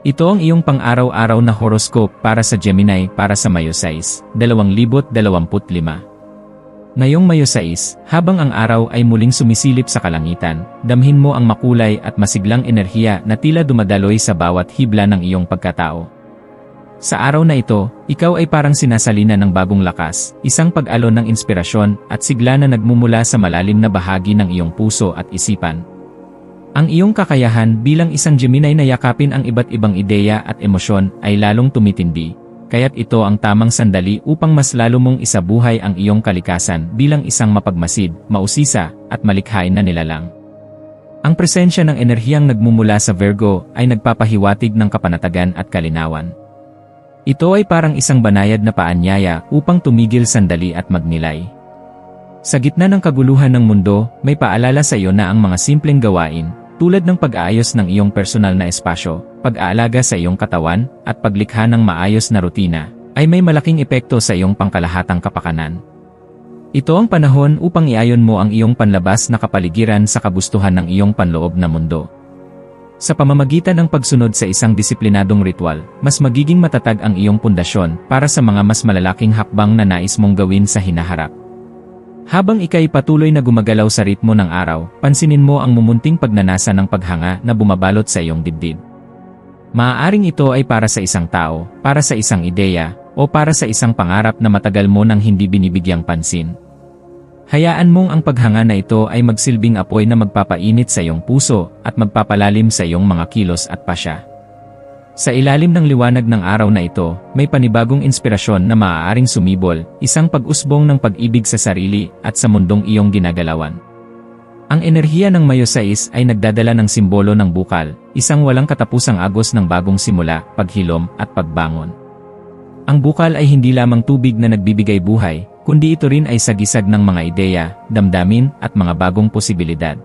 Ito ang iyong pang-araw-araw na horoscope para sa Gemini para sa Mayo 6, 2025. Ngayong Mayo 6, habang ang araw ay muling sumisilip sa kalangitan, damhin mo ang makulay at masiglang enerhiya na tila dumadaloy sa bawat hibla ng iyong pagkatao. Sa araw na ito, ikaw ay parang sinasalina ng bagong lakas, isang pag-alon ng inspirasyon at sigla na nagmumula sa malalim na bahagi ng iyong puso at isipan. Ang iyong kakayahan bilang isang Gemini na yakapin ang iba't ibang ideya at emosyon ay lalong tumitindi, kaya't ito ang tamang sandali upang mas lalo mong isabuhay ang iyong kalikasan bilang isang mapagmasid, mausisa, at malikhain na nilalang. Ang presensya ng enerhiyang nagmumula sa Virgo ay nagpapahiwatig ng kapanatagan at kalinawan. Ito ay parang isang banayad na paanyaya upang tumigil sandali at magnilay. Sa gitna ng kaguluhan ng mundo, may paalala sa iyo na ang mga simpleng gawain, tulad ng pag-aayos ng iyong personal na espasyo, pag-aalaga sa iyong katawan, at paglikha ng maayos na rutina, ay may malaking epekto sa iyong pangkalahatang kapakanan. Ito ang panahon upang iayon mo ang iyong panlabas na kapaligiran sa kabustuhan ng iyong panloob na mundo. Sa pamamagitan ng pagsunod sa isang disiplinadong ritual, mas magiging matatag ang iyong pundasyon para sa mga mas malalaking hakbang na nais mong gawin sa hinaharap. Habang ikay patuloy na gumagalaw sa ritmo ng araw, pansinin mo ang mumunting pagnanasa ng paghanga na bumabalot sa iyong dibdib. Maaaring ito ay para sa isang tao, para sa isang ideya, o para sa isang pangarap na matagal mo nang hindi binibigyang pansin. Hayaan mong ang paghanga na ito ay magsilbing apoy na magpapainit sa iyong puso at magpapalalim sa iyong mga kilos at pasya. Sa ilalim ng liwanag ng araw na ito, may panibagong inspirasyon na maaaring sumibol, isang pag-usbong ng pag-ibig sa sarili at sa mundong iyong ginagalawan. Ang enerhiya ng Mayo 6 ay nagdadala ng simbolo ng bukal, isang walang katapusang agos ng bagong simula, paghilom, at pagbangon. Ang bukal ay hindi lamang tubig na nagbibigay buhay, kundi ito rin ay sagisag ng mga ideya, damdamin, at mga bagong posibilidad.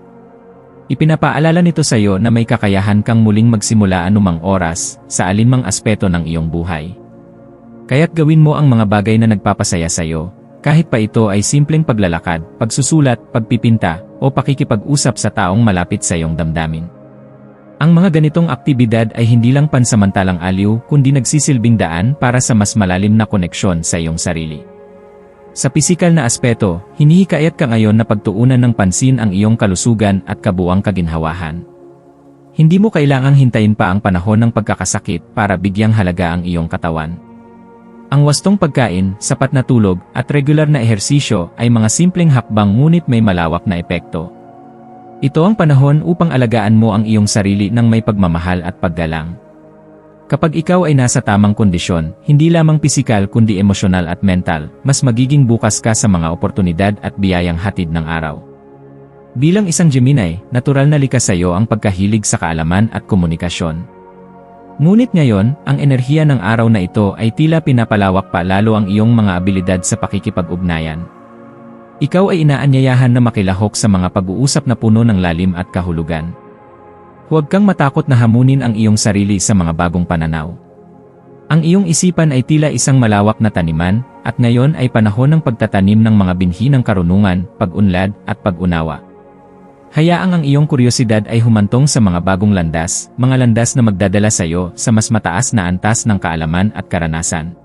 Ipinapaalala nito sa iyo na may kakayahan kang muling magsimula anumang oras, sa alinmang aspeto ng iyong buhay. Kaya't gawin mo ang mga bagay na nagpapasaya sa iyo, kahit pa ito ay simpleng paglalakad, pagsusulat, pagpipinta, o pakikipag-usap sa taong malapit sa iyong damdamin. Ang mga ganitong aktibidad ay hindi lang pansamantalang aliw kundi nagsisilbing daan para sa mas malalim na koneksyon sa iyong sarili. Sa pisikal na aspeto, hinihikayat ka ngayon na pagtuunan ng pansin ang iyong kalusugan at kabuang kaginhawahan. Hindi mo kailangang hintayin pa ang panahon ng pagkakasakit para bigyang halaga ang iyong katawan. Ang wastong pagkain, sapat na tulog, at regular na ehersisyo ay mga simpleng hakbang ngunit may malawak na epekto. Ito ang panahon upang alagaan mo ang iyong sarili ng may pagmamahal at paggalang. Kapag ikaw ay nasa tamang kondisyon, hindi lamang pisikal kundi emosyonal at mental, mas magiging bukas ka sa mga oportunidad at biyayang hatid ng araw. Bilang isang Gemini, natural na likas sa iyo ang pagkahilig sa kaalaman at komunikasyon. Ngunit ngayon, ang enerhiya ng araw na ito ay tila pinapalawak pa lalo ang iyong mga abilidad sa pakikipag-ugnayan. Ikaw ay inaanyayahan na makilahok sa mga pag-uusap na puno ng lalim at kahulugan. Huwag kang matakot na hamunin ang iyong sarili sa mga bagong pananaw. Ang iyong isipan ay tila isang malawak na taniman, at ngayon ay panahon ng pagtatanim ng mga binhi ng karunungan, pag-unlad, at pag-unawa. Hayaang ang iyong kuryosidad ay humantong sa mga bagong landas, mga landas na magdadala sa iyo sa mas mataas na antas ng kaalaman at karanasan.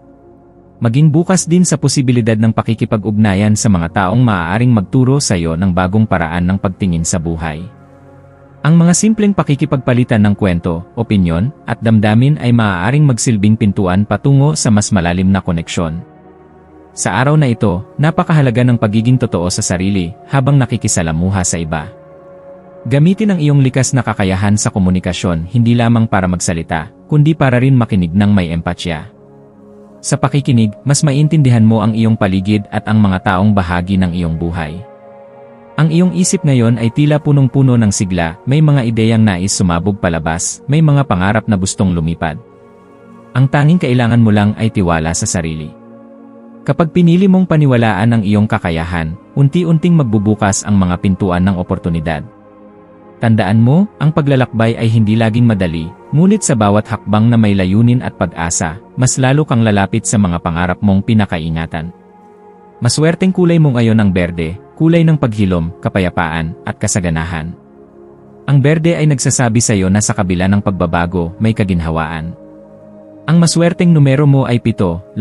Maging bukas din sa posibilidad ng pakikipag-ugnayan sa mga taong maaaring magturo sa iyo ng bagong paraan ng pagtingin sa buhay. Ang mga simpleng pakikipagpalitan ng kwento, opinyon, at damdamin ay maaaring magsilbing pintuan patungo sa mas malalim na koneksyon. Sa araw na ito, napakahalaga ng pagiging totoo sa sarili habang nakikisalamuha sa iba. Gamitin ang iyong likas na kakayahan sa komunikasyon hindi lamang para magsalita, kundi para rin makinig ng may empatya. Sa pakikinig, mas maintindihan mo ang iyong paligid at ang mga taong bahagi ng iyong buhay. Ang iyong isip ngayon ay tila punong-puno ng sigla, may mga ideyang nais sumabog palabas, may mga pangarap na gustong lumipad. Ang tanging kailangan mo lang ay tiwala sa sarili. Kapag pinili mong paniwalaan ang iyong kakayahan, unti-unting magbubukas ang mga pintuan ng oportunidad. Tandaan mo, ang paglalakbay ay hindi laging madali, ngunit sa bawat hakbang na may layunin at pag-asa, mas lalo kang lalapit sa mga pangarap mong pinakaingatan. Maswerteng kulay mo ngayon ang berde, kulay ng paghilom, kapayapaan, at kasaganahan. Ang berde ay nagsasabi sa iyo na sa kabila ng pagbabago, may kaginhawaan. Ang maswerteng numero mo ay 7, 12,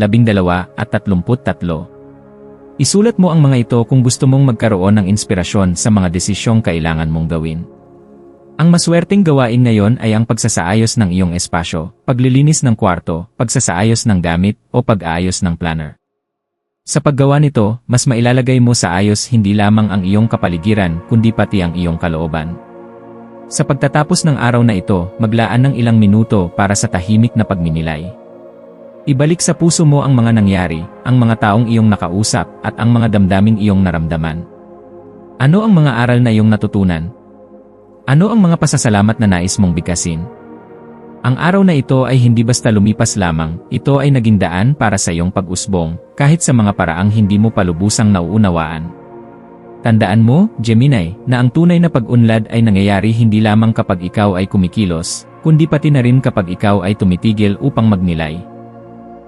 at 33. Isulat mo ang mga ito kung gusto mong magkaroon ng inspirasyon sa mga desisyong kailangan mong gawin. Ang maswerteng gawain ngayon ay ang pagsasaayos ng iyong espasyo, paglilinis ng kwarto, pagsasaayos ng gamit, o pag-aayos ng planner. Sa paggawa nito, mas mailalagay mo sa ayos hindi lamang ang iyong kapaligiran kundi pati ang iyong kalooban. Sa pagtatapos ng araw na ito, maglaan ng ilang minuto para sa tahimik na pagminilay. Ibalik sa puso mo ang mga nangyari, ang mga taong iyong nakausap, at ang mga damdaming iyong naramdaman. Ano ang mga aral na iyong natutunan? Ano ang mga pasasalamat na nais mong bigkasin? Ang araw na ito ay hindi basta lumipas lamang, ito ay naging daan para sa iyong pag-usbong, kahit sa mga paraang hindi mo palubusang nauunawaan. Tandaan mo, Gemini, na ang tunay na pag-unlad ay nangyayari hindi lamang kapag ikaw ay kumikilos, kundi pati na rin kapag ikaw ay tumitigil upang magnilay.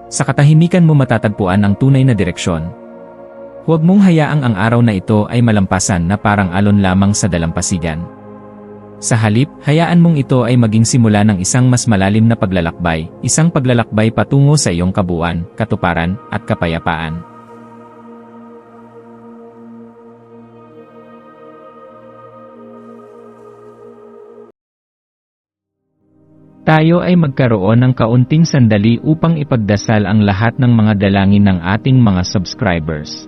Sa katahimikan mo matatagpuan ang tunay na direksyon. Huwag mong hayaang ang araw na ito ay malampasan na parang alon lamang sa dalampasigan. Sa halip, hayaan mong ito ay maging simula ng isang mas malalim na paglalakbay, isang paglalakbay patungo sa iyong kabuuan, katuparan, at kapayapaan. Tayo ay magkaroon ng kaunting sandali upang ipagdasal ang lahat ng mga dalangin ng ating mga subscribers,